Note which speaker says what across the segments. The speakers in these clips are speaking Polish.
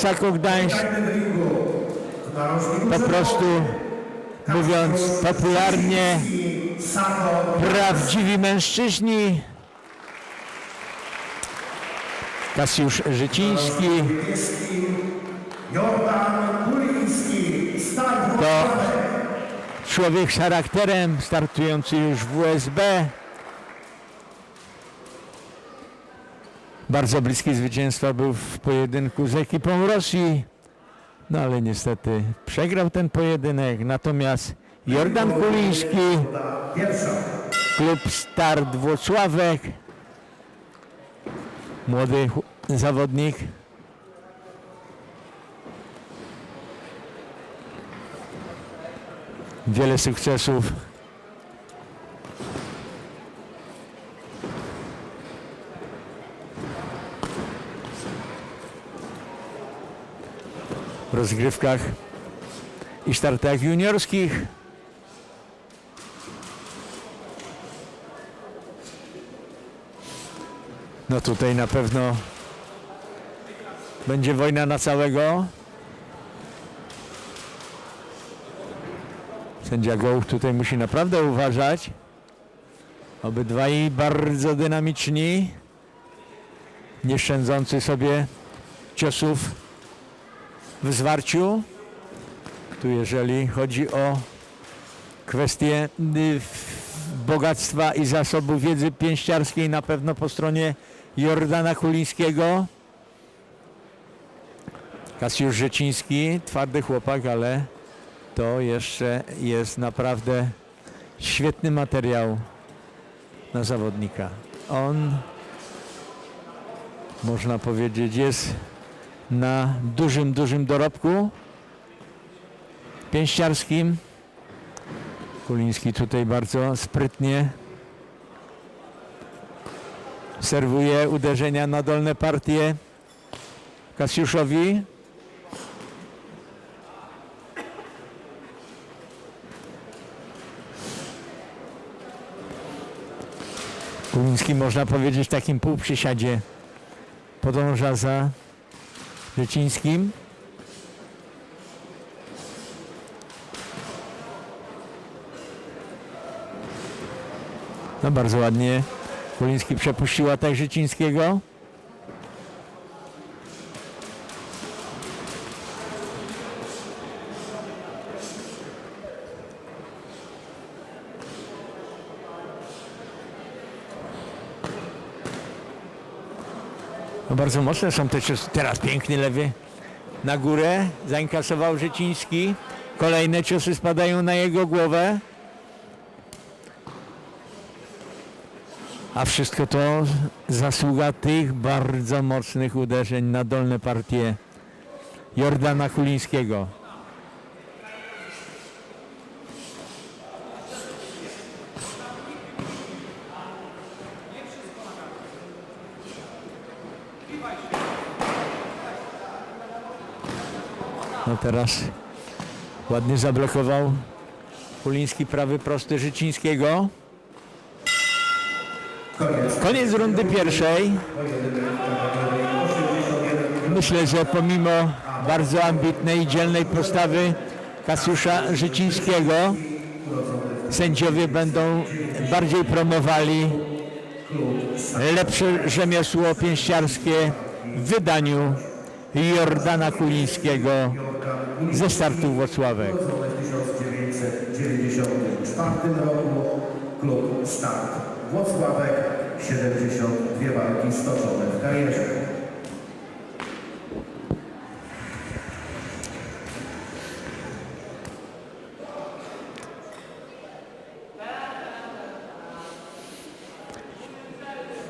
Speaker 1: Sako Gdańsk. Po prostu mówiąc popularnie, prawdziwi mężczyźni. Kasiusz Życiński to człowiek z charakterem, startujący już w USB. Bardzo bliski zwycięstwa był w pojedynku z ekipą Rosji. No ale niestety przegrał ten pojedynek. Natomiast Jordan Kuliński, klub Start Włocławek, młody zawodnik. Wiele sukcesów. Rozgrywkach i startach juniorskich. No tutaj na pewno będzie wojna na całego. Sędzia Gołów tutaj musi naprawdę uważać. Obydwaj bardzo dynamiczni, nie szczędzący sobie ciosów w zwarciu. Tu jeżeli chodzi o kwestię y, bogactwa i zasobu wiedzy pięściarskiej na pewno po stronie Jordana Kulińskiego. Kasiusz Rzeciński, twardy chłopak, ale to jeszcze jest naprawdę świetny materiał na zawodnika. On, można powiedzieć, jest na dużym, dużym dorobku pięściarskim. Kuliński tutaj bardzo sprytnie serwuje uderzenia na dolne partie Kasiuszowi. Kuliński można powiedzieć w takim półprzysiadzie podąża za Rzecińskim. No bardzo ładnie. Kuliński przepuścił atak Życińskiego. Bardzo mocne są te ciosy. Teraz piękny lewy na górę. Zainkasował Życiński. Kolejne ciosy spadają na jego głowę. A wszystko to zasługa tych bardzo mocnych uderzeń na dolne partie Jordana Kulińskiego. No teraz ładnie zablokował Kuliński prawy prosty Życińskiego. Koniec rundy pierwszej. Myślę, że pomimo bardzo ambitnej i dzielnej postawy Kasiusza Życińskiego sędziowie będą bardziej promowali lepsze rzemiosło pięściarskie w wydaniu Jordana Kulińskiego ze startu Włocławek.
Speaker 2: W 1994 roku klub Start Włocławek 72 walki stoczone w karierze.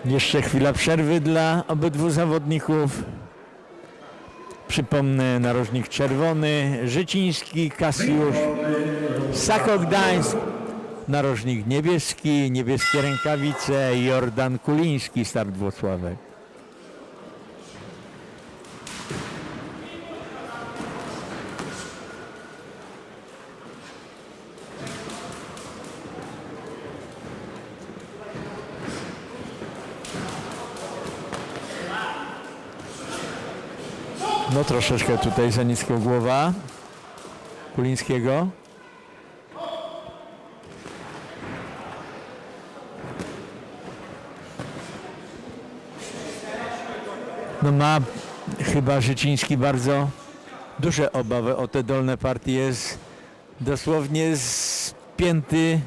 Speaker 1: Jeszcze chwila przerwy dla obydwu zawodników. Przypomnę, narożnik czerwony, Życiński, Kasiusz, Sako Gdańsk, narożnik niebieski, niebieskie rękawice, Jordan Kuliński, start Włocławek. No troszeczkę tutaj za nisko głowa Kulińskiego. No ma chyba Życiński bardzo duże obawy o te dolne partie. Jest dosłownie spięty,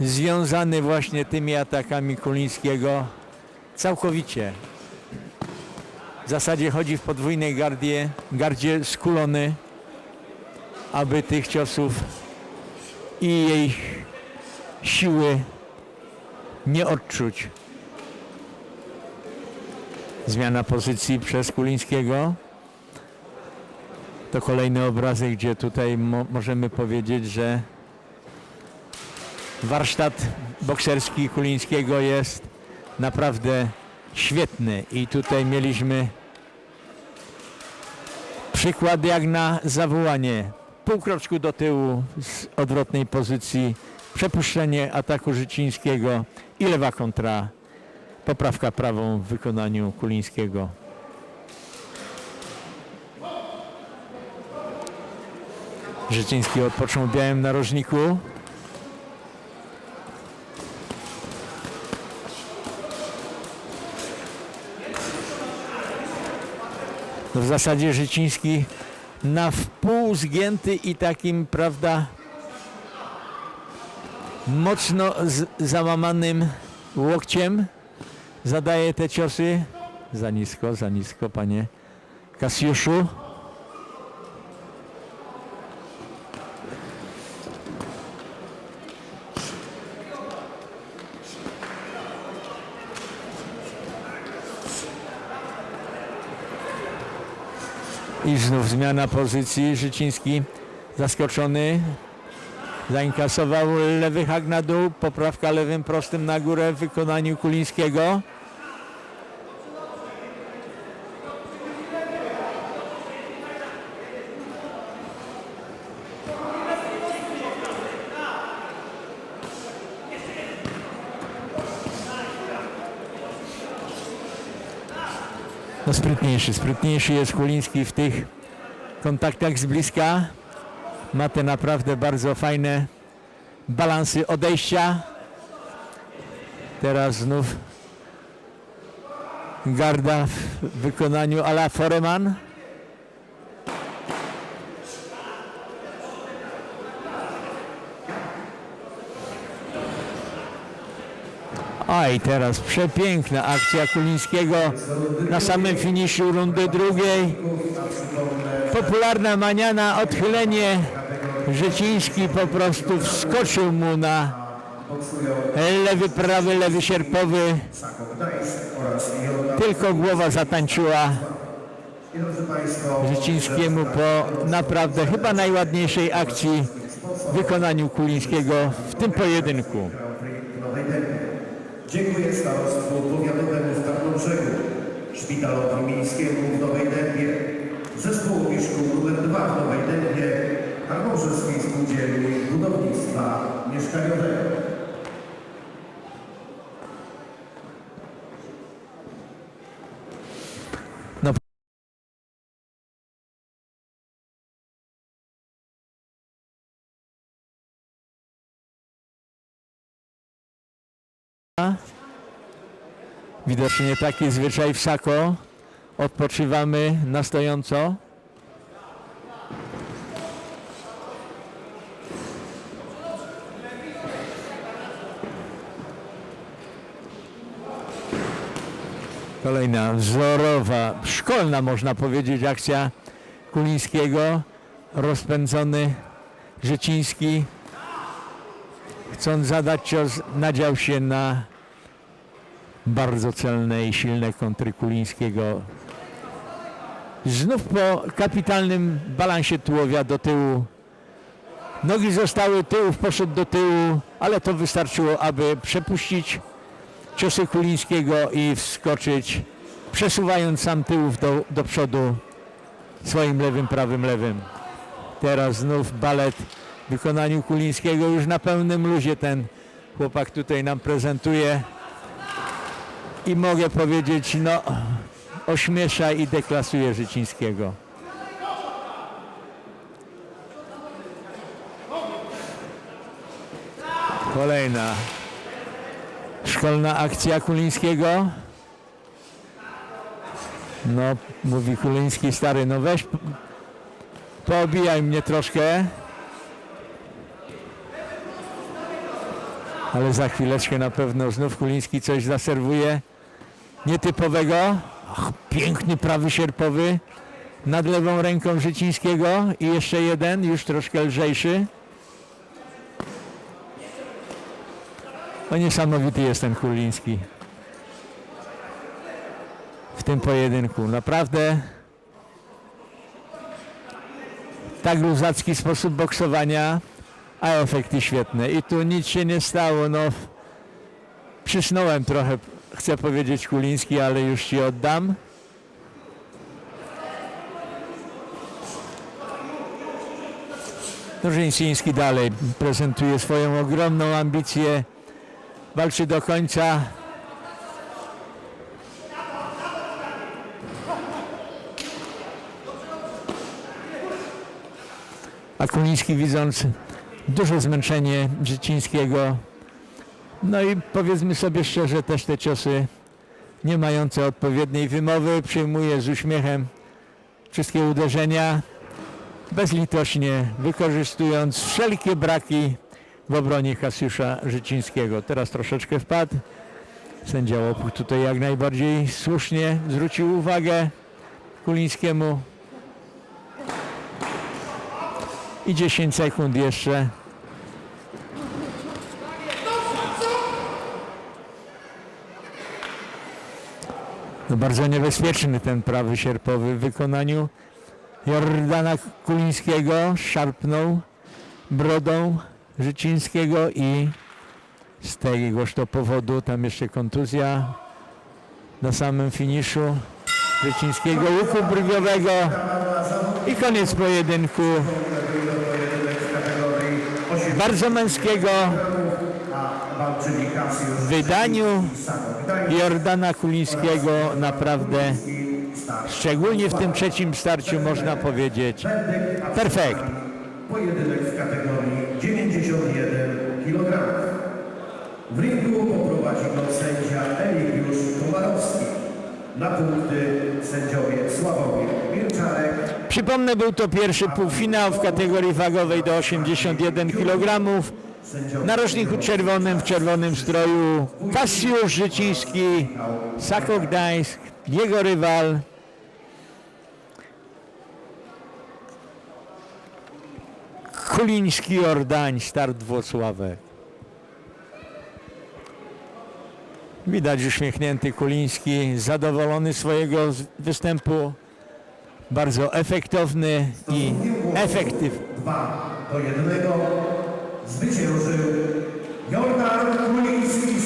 Speaker 1: związany właśnie tymi atakami Kulińskiego całkowicie. W zasadzie chodzi w podwójnej gardzie, gardzie skulony, aby tych ciosów i jej siły nie odczuć. Zmiana pozycji przez Kulińskiego. To kolejny obrazek, gdzie tutaj mo- możemy powiedzieć, że warsztat bokserski Kulińskiego jest naprawdę świetny i tutaj mieliśmy przykład jak na zawołanie. Pół kroczku do tyłu z odwrotnej pozycji, przepuszczenie ataku Życińskiego i lewa kontra, poprawka prawą w wykonaniu Kulińskiego. Życiński odpoczął w białym narożniku. W zasadzie Życiński na wpół zgięty i takim, prawda, mocno załamanym łokciem zadaje te ciosy. Za nisko, za nisko, panie Kasiuszu. I znów zmiana pozycji. Życiński zaskoczony. Zainkasował lewy hak na dół. Poprawka lewym prostym na górę w wykonaniu Kulińskiego. Sprytniejszy, sprytniejszy jest Kuliński w tych kontaktach z bliska. Ma te naprawdę bardzo fajne balansy odejścia. Teraz znów garda w wykonaniu Ala Foreman. A i teraz przepiękna akcja Kulińskiego na samym finiszu rundy drugiej. Popularna maniana, odchylenie. Życiński po prostu wskoczył mu na lewy, prawy, lewy sierpowy. Tylko głowa zatańczyła Życińskiemu po naprawdę chyba najładniejszej akcji w wykonaniu Kulińskiego w tym pojedynku.
Speaker 2: Grand Prix w Nowej Dębie. Dziękuję starostwu powiatowemu w Tarnobrzegu, Szpitalowi Miejskiemu w Nowej Dębie, Zespołowi Szkół nr 2 w Nowej Dębie, Tarnobrzeskiej Spółdzielni Budownictwa Mieszkaniowego.
Speaker 1: No. Widocznie taki zwyczaj w Sako. Odpoczywamy na stojąco. Kolejna wzorowa, szkolna można powiedzieć akcja Kulińskiego. Rozpędzony Życiński chcąc zadać cios nadział się na bardzo celne i silne kontry Kulińskiego. Znów po kapitalnym balansie tułowia do tyłu. Nogi zostały, tyłów poszedł do tyłu, ale to wystarczyło, aby przepuścić ciosy Kulińskiego i wskoczyć, przesuwając sam tyłów do, do przodu swoim lewym, prawym, lewym. Teraz znów balet w wykonaniu Kulińskiego już na pełnym luzie ten chłopak tutaj nam prezentuje i mogę powiedzieć, no ośmiesza i deklasuje Życińskiego. Kolejna szkolna akcja Kulińskiego. No, mówi Kuliński stary, no weź, poobijaj mnie troszkę. Ale za chwileczkę na pewno znów Kuliński coś zaserwuje nietypowego. Ach, piękny prawy sierpowy nad lewą ręką Życińskiego i jeszcze jeden, już troszkę lżejszy. No niesamowity jest ten Kuliński w tym pojedynku. Naprawdę tak luzacki sposób boksowania, a efekty świetne. I tu nic się nie stało. No, przysnąłem trochę, chcę powiedzieć Kuliński, ale już ci oddam. Nożyński dalej prezentuje swoją ogromną ambicję. Walczy do końca. A Kuliński widząc duże zmęczenie Życińskiego, no i powiedzmy sobie szczerze, też te ciosy nie mające odpowiedniej wymowy, przyjmuje z uśmiechem wszystkie uderzenia, bezlitośnie wykorzystując wszelkie braki w obronie Kasiusza Życińskiego. Teraz troszeczkę wpadł. Sędzia Łopuch tutaj jak najbardziej słusznie zwrócił uwagę Kulińskiemu. I 10 sekund jeszcze. No bardzo niebezpieczny ten prawy sierpowy w wykonaniu Jordana Kulińskiego. Szarpnął brodą Życińskiego i z tegoż to powodu tam jeszcze kontuzja na samym finiszu Życińskiego łuku brwiowego i koniec pojedynku
Speaker 2: Pojedynek w kategorii 8
Speaker 1: bardzo męskiego
Speaker 2: a walczyli Kasiusz
Speaker 1: w wydaniu. Jordana Kulińskiego naprawdę szczególnie w tym trzecim starciu można powiedzieć perfekt.
Speaker 2: Pojedynek w kategorii 91 kg. W ringu poprowadzi go sędzia Eligiusz Komarowski. Na punkty sędziowie Sławomir Milczarek,
Speaker 1: Przypomnę, był to pierwszy półfinał w kategorii wagowej do 81 kg. Narożniku czerwonym w czerwonym stroju Kasiusz Życiński, Sako Gdańsk, jego rywal. Kuliński Ordań, start Włocławek. Widać uśmiechnięty Kuliński, zadowolony swojego występu. Bardzo efektowny i efektywny.
Speaker 2: 2 do 1 zwyciężył Jordan Kuliński.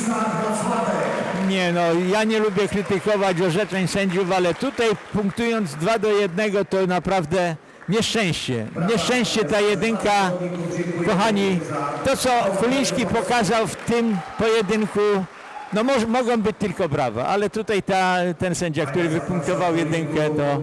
Speaker 1: Nie no, ja nie lubię krytykować orzeczeń sędziów, ale tutaj punktując 2 do 1 to naprawdę nieszczęście. Nieszczęście ta jedynka, kochani, to co Kuliński pokazał w tym pojedynku, no moż, mogą być tylko brawa, ale tutaj ta, ten sędzia, który wypunktował jedynkę, to